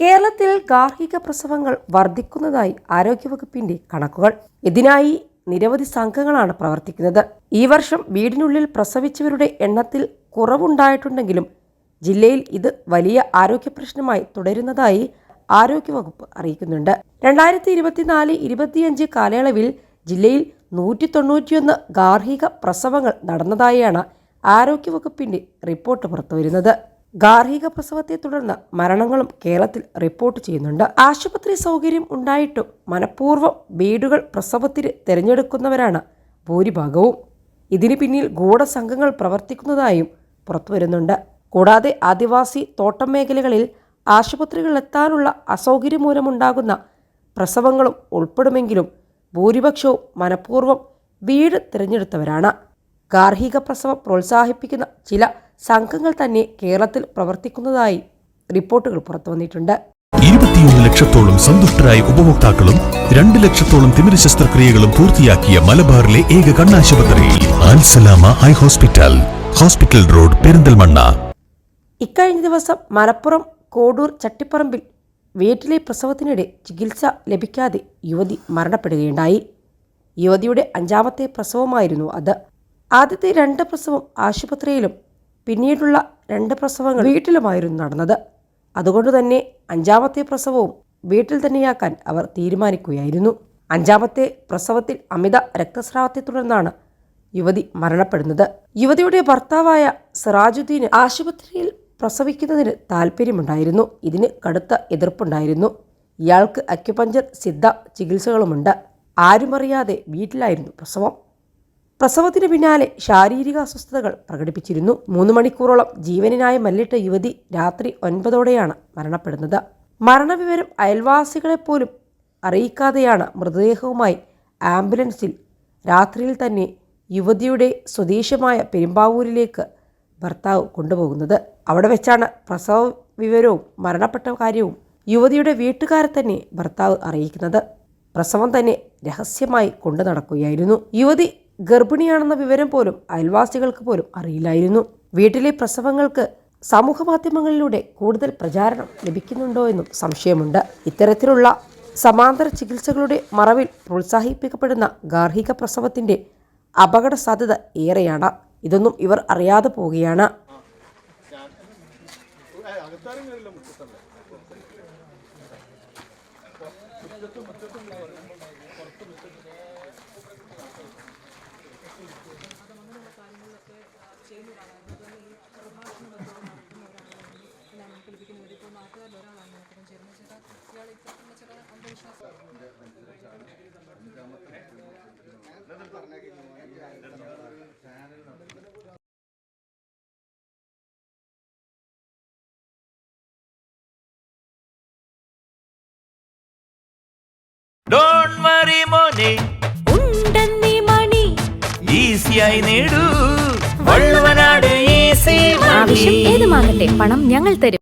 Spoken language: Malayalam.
കേരളത്തിൽ ഗാർഹിക പ്രസവങ്ങൾ വർദ്ധിക്കുന്നതായി ആരോഗ്യവകുപ്പിന്റെ കണക്കുകൾ. ഇതിനായി നിരവധി സംഘങ്ങളാണ് പ്രവർത്തിക്കുന്നത്. ഈ വർഷം വീടിനുള്ളിൽ പ്രസവിച്ചവരുടെ എണ്ണത്തിൽ കുറവുണ്ടായിട്ടുണ്ടെങ്കിലും ജില്ലയിൽ ഇത് വലിയ ആരോഗ്യ പ്രശ്നമായി തുടരുന്നതായി ആരോഗ്യവകുപ്പ് അറിയിക്കുന്നുണ്ട്. രണ്ടായിരത്തി ഇരുപത്തിനാല് ഇരുപത്തിയഞ്ച് കാലയളവിൽ ജില്ലയിൽ നൂറ്റി തൊണ്ണൂറ്റിയൊന്ന് ഗാർഹിക പ്രസവങ്ങൾ നടന്നതായാണ് ആരോഗ്യവകുപ്പിന്റെ റിപ്പോർട്ട് പുറത്തുവരുന്നത്. ഗാർഹിക പ്രസവത്തെ തുടർന്ന് മരണങ്ങളും കേരളത്തിൽ റിപ്പോർട്ട് ചെയ്യുന്നുണ്ട്. ആശുപത്രി സൗകര്യം ഉണ്ടായിട്ടും മനഃപൂർവം വീടുകൾ പ്രസവത്തിന് തിരഞ്ഞെടുക്കുന്നവരാണ് ഭൂരിഭാഗവും. ഇതിന് പിന്നിൽ ഗൂഢസംഘങ്ങൾ പ്രവർത്തിക്കുന്നതായും പുറത്തുവരുന്നുണ്ട്. കൂടാതെ ആദിവാസി തോട്ടം മേഖലകളിൽ ആശുപത്രികളിലെത്താനുള്ള അസൗകര്യം മൂലമുണ്ടാകുന്ന പ്രസവങ്ങളും ഉൾപ്പെടുമെങ്കിലും ഭൂരിപക്ഷവും മനഃപൂർവം വീട് തിരഞ്ഞെടുത്തവരാണ്. ഗാർഹിക പ്രസവം പ്രോത്സാഹിപ്പിക്കുന്ന ചില സംഘങ്ങൾ തന്നെ കേരളത്തിൽ പ്രവർത്തിക്കുന്നതായി റിപ്പോർട്ടുകൾ പുറത്തുവന്നിട്ടുണ്ട് ഇരുപത്തിയൊന്ന് ലക്ഷത്തോളം സന്തുഷ്ടരായ ഉപഭോക്താക്കളും രണ്ട് ലക്ഷത്തോളം തിമിര ശസ്ത്രക്രിയകളും പൂർത്തിയാക്കിയ മലബാറിലെ ഏക കണ്ണാശുപത്രി high hospital hospital road Perinthalmanna. ഇക്കഴിഞ്ഞ ദിവസം മലപ്പുറം കോടൂർ ചട്ടിപ്പറമ്പിൽ വീട്ടിലെ പ്രസവത്തിനിടെ ചികിത്സ ലഭിക്കാതെ യുവതി മരണപ്പെടുകയുണ്ടായി. യുവതിയുടെ അഞ്ചാമത്തെ പ്രസവമായിരുന്നു അത്. ആദ്യത്തെ രണ്ട് പ്രസവം ആശുപത്രിയിലും പിന്നീടുള്ള രണ്ട് പ്രസവങ്ങൾ വീട്ടിലുമായിരുന്നു നടന്നത്. അതുകൊണ്ട് തന്നെ അഞ്ചാമത്തെ പ്രസവവും വീട്ടിൽ തന്നെയാക്കാൻ അവർ തീരുമാനിക്കുകയായിരുന്നു. അഞ്ചാമത്തെ പ്രസവത്തിൽ അമിത രക്തസ്രാവത്തെ തുടർന്നാണ് യുവതി മരണപ്പെടുന്നത്. യുവതിയുടെ ഭർത്താവായ സിറാജുദ്ദീന് ആശുപത്രിയിൽ പ്രസവിക്കുന്നതിന് താല്പര്യമുണ്ടായിരുന്നു ഇതിന് കടുത്ത എതിർപ്പുണ്ടായിരുന്നു. ഇയാൾക്ക് അക്യുപഞ്ചർ സിദ്ധ ചികിത്സകളുമുണ്ട്. ആരുമറിയാതെ വീട്ടിലായിരുന്നു പ്രസവം. പ്രസവത്തിന് പിന്നാലെ ശാരീരിക അസ്വസ്ഥതകൾ പ്രകടിപ്പിച്ചിരുന്നു. മൂന്ന് മണിക്കൂറോളം ജീവനായി മല്ലിട്ട യുവതി രാത്രി ഒൻപതോടെയാണ് മരണപ്പെടുന്നത്. മരണവിവരം അയൽവാസികളെപ്പോലും അറിയിക്കാതെയാണ് മൃതദേഹവുമായി ആംബുലൻസിൽ രാത്രിയിൽ തന്നെ യുവതിയുടെ സ്വദേശമായ പെരുമ്പാവൂരിലേക്ക് ഭർത്താവ് കൊണ്ടുപോകുന്നത്. അവിടെ വെച്ചാണ് പ്രസവ വിവരവും മരണപ്പെട്ട കാര്യവും യുവതിയുടെ വീട്ടുകാരെ തന്നെ ഭർത്താവ് അറിയിക്കുന്നത്. പ്രസവം തന്നെ രഹസ്യമായി കൊണ്ടു നടക്കുകയായിരുന്നു. യുവതി ഗർഭിണിയാണെന്ന വിവരം പോലും അയൽവാസികൾക്ക് പോലും അറിയില്ലായിരുന്നു. വീട്ടിലെ പ്രസവങ്ങൾക്ക് സമൂഹ മാധ്യമങ്ങളിലൂടെ കൂടുതൽ പ്രചാരണം ലഭിക്കുന്നുണ്ടോ എന്നും സംശയമുണ്ട്. ഇത്തരത്തിലുള്ള സമാന്തര ചികിത്സകളുടെ മറവിൽ പ്രോത്സാഹിപ്പിക്കപ്പെടുന്ന ഗാർഹിക പ്രസവത്തിന്റെ അപകട സാധ്യത ഏറെയാണ്. ഇതൊന്നും ഇവർ അറിയാതെ പോവുകയാണ്. ഡോണ്ട് വറി മോനെ. ഉണ്ടെന്നീ മണി. ഈസിയായി നേടൂ. വള്ളുവനാട് ഈസി ആവശ്യം ഏതുമാകട്ടെ പണം ഞങ്ങൾ തരും.